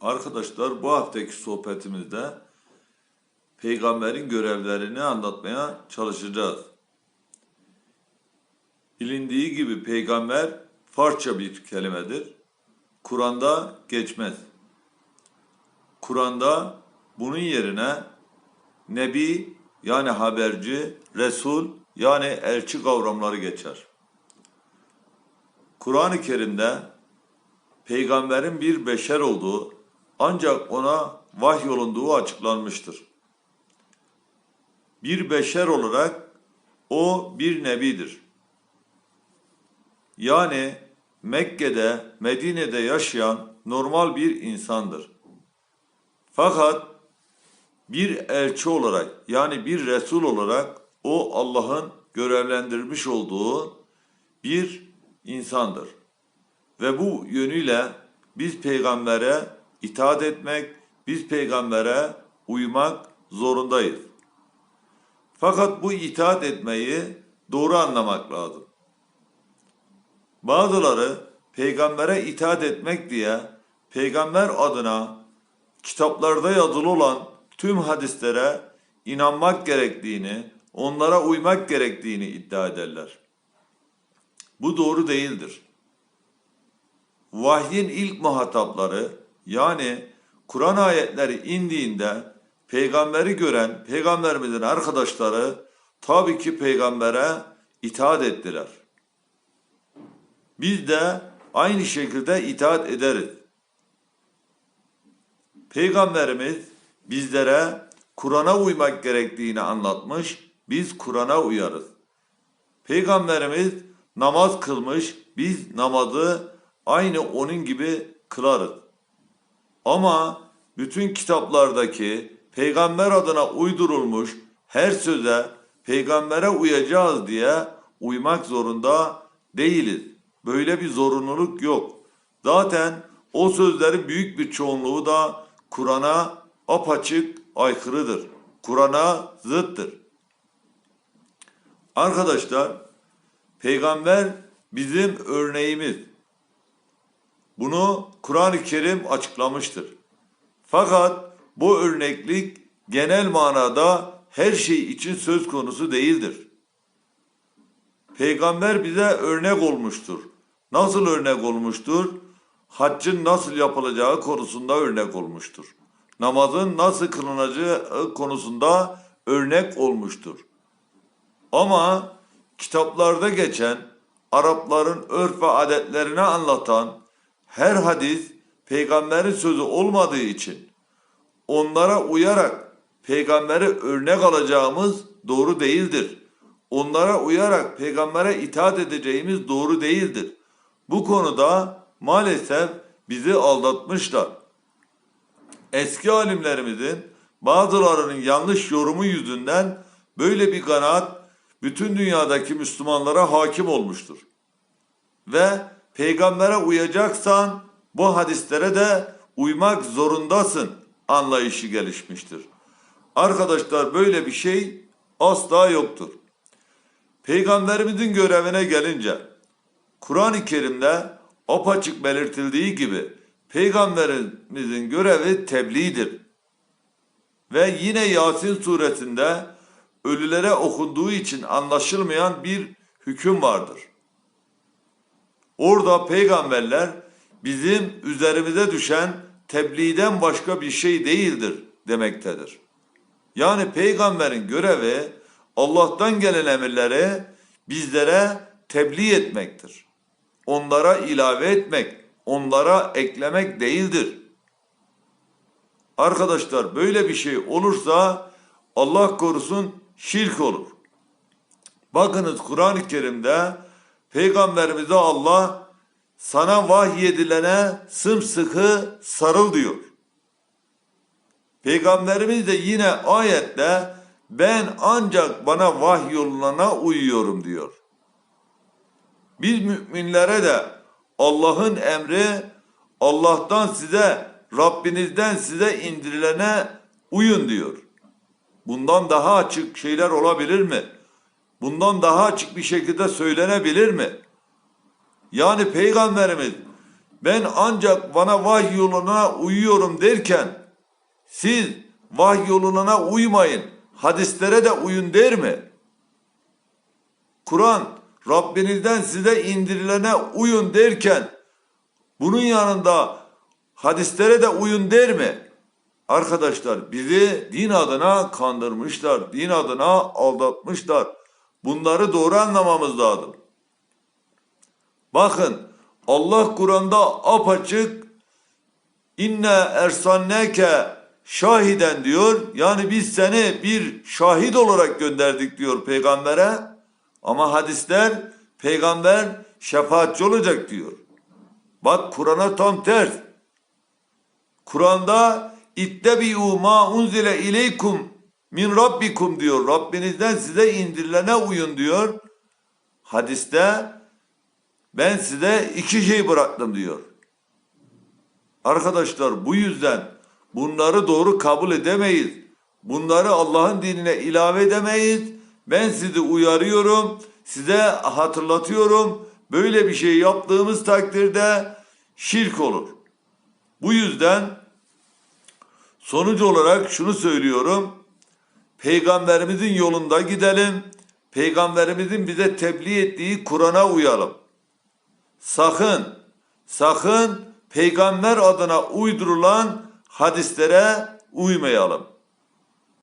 Arkadaşlar bu haftaki sohbetimizde peygamberin görevlerini anlatmaya çalışacağız. Bilindiği gibi peygamber Farsça bir kelimedir. Kur'an'da geçmez. Kur'an'da bunun yerine Nebi yani haberci, Resul yani elçi kavramları geçer. Kur'an-ı Kerim'de peygamberin bir beşer olduğu ancak ona vahyolunduğu açıklanmıştır. Bir beşer olarak o bir nebidir. Yani Mekke'de, Medine'de yaşayan normal bir insandır. Fakat bir elçi olarak yani bir resul olarak o Allah'ın görevlendirmiş olduğu bir insandır. Ve bu yönüyle biz peygambere itaat etmek, biz peygambere uymak zorundayız. Fakat bu itaat etmeyi doğru anlamak lazım. Bazıları peygambere itaat etmek diye peygamber adına kitaplarda yazılı olan tüm hadislere inanmak gerektiğini, onlara uymak gerektiğini iddia ederler. Bu doğru değildir. Vahyin ilk muhatapları yani Kur'an ayetleri indiğinde peygamberi gören peygamberimizin arkadaşları tabii ki peygambere itaat ettiler. Biz de aynı şekilde itaat ederiz. Peygamberimiz bizlere Kur'an'a uymak gerektiğini anlatmış, biz Kur'an'a uyarız. Peygamberimiz namaz kılmış, biz namazı aynı onun gibi kılarız. Ama bütün kitaplardaki peygamber adına uydurulmuş her söze peygambere uyacağız diye uymak zorunda değiliz. Böyle bir zorunluluk yok. Zaten o sözlerin büyük bir çoğunluğu da Kur'an'a apaçık aykırıdır. Kur'an'a zıttır. Arkadaşlar, peygamber bizim örneğimiz. Bunu Kur'an-ı Kerim açıklamıştır. Fakat bu örneklik genel manada her şey için söz konusu değildir. Peygamber bize örnek olmuştur. Nasıl örnek olmuştur? Haccın nasıl yapılacağı konusunda örnek olmuştur. Namazın nasıl kılınacağı konusunda örnek olmuştur. Ama kitaplarda geçen Arapların örf ve adetlerini anlatan her hadis peygamberin sözü olmadığı için onlara uyarak peygambere örnek alacağımız doğru değildir. Onlara uyarak peygambere itaat edeceğimiz doğru değildir. Bu konuda maalesef bizi aldatmışlar. Eski alimlerimizin bazılarının yanlış yorumu yüzünden böyle bir kanaat bütün dünyadaki Müslümanlara hakim olmuştur. Ve peygambere uyacaksan bu hadislere de uymak zorundasın anlayışı gelişmiştir. Arkadaşlar böyle bir şey asla yoktur. Peygamberimizin görevine gelince Kur'an-ı Kerim'de apaçık belirtildiği gibi peygamberimizin görevi tebliğdir. Ve yine Yasin suresinde ölülere okunduğu için anlaşılmayan bir hüküm vardır. Orada peygamberler bizim üzerimize düşen tebliğden başka bir şey değildir demektedir. Yani peygamberin görevi Allah'tan gelen emirleri bizlere tebliğ etmektir. Onlara ilave etmek, onlara eklemek değildir. Arkadaşlar böyle bir şey olursa Allah korusun şirk olur. Bakınız Kur'an-ı Kerim'de Peygamberimize Allah sana vahyedilene sımsıkı sarıl diyor. Peygamberimiz de yine ayette ben ancak bana vahyolunana uyuyorum diyor. Biz müminlere de Allah'ın emri Allah'tan size Rabbinizden size indirilene uyun diyor. Bundan daha açık şeyler olabilir mi? Bundan daha açık bir şekilde söylenebilir mi? Yani peygamberimiz ben ancak bana vahiy yoluna uyuyorum derken siz vahiy yoluna uymayın, hadislere de uyun der mi? Kur'an Rabbinizden size indirilene uyun derken bunun yanında hadislere de uyun der mi? Arkadaşlar bizi din adına kandırmışlar, din adına aldatmışlar. Bunları doğru anlamamız lazım. Bakın Allah Kur'an'da apaçık inne ersanneke şahiden diyor. Yani biz seni bir şahit olarak gönderdik diyor peygambere. Ama hadisler peygamber şefaatçi olacak diyor. Bak Kur'an'a tam ters. Kur'an'da ittebi'u ma unzile ileykum min rabbikum diyor. Rabbinizden size indirilene uyun diyor. Hadiste ben size iki şey bıraktım diyor. Arkadaşlar bu yüzden bunları doğru kabul edemeyiz. Bunları Allah'ın dinine ilave edemeyiz. Ben sizi uyarıyorum, size hatırlatıyorum. Böyle bir şey yaptığımız takdirde şirk olur. Bu yüzden sonuç olarak şunu söylüyorum. Peygamberimizin yolunda gidelim. Peygamberimizin bize tebliğ ettiği Kur'an'a uyalım. Sakın, sakın peygamber adına uydurulan hadislere uymayalım.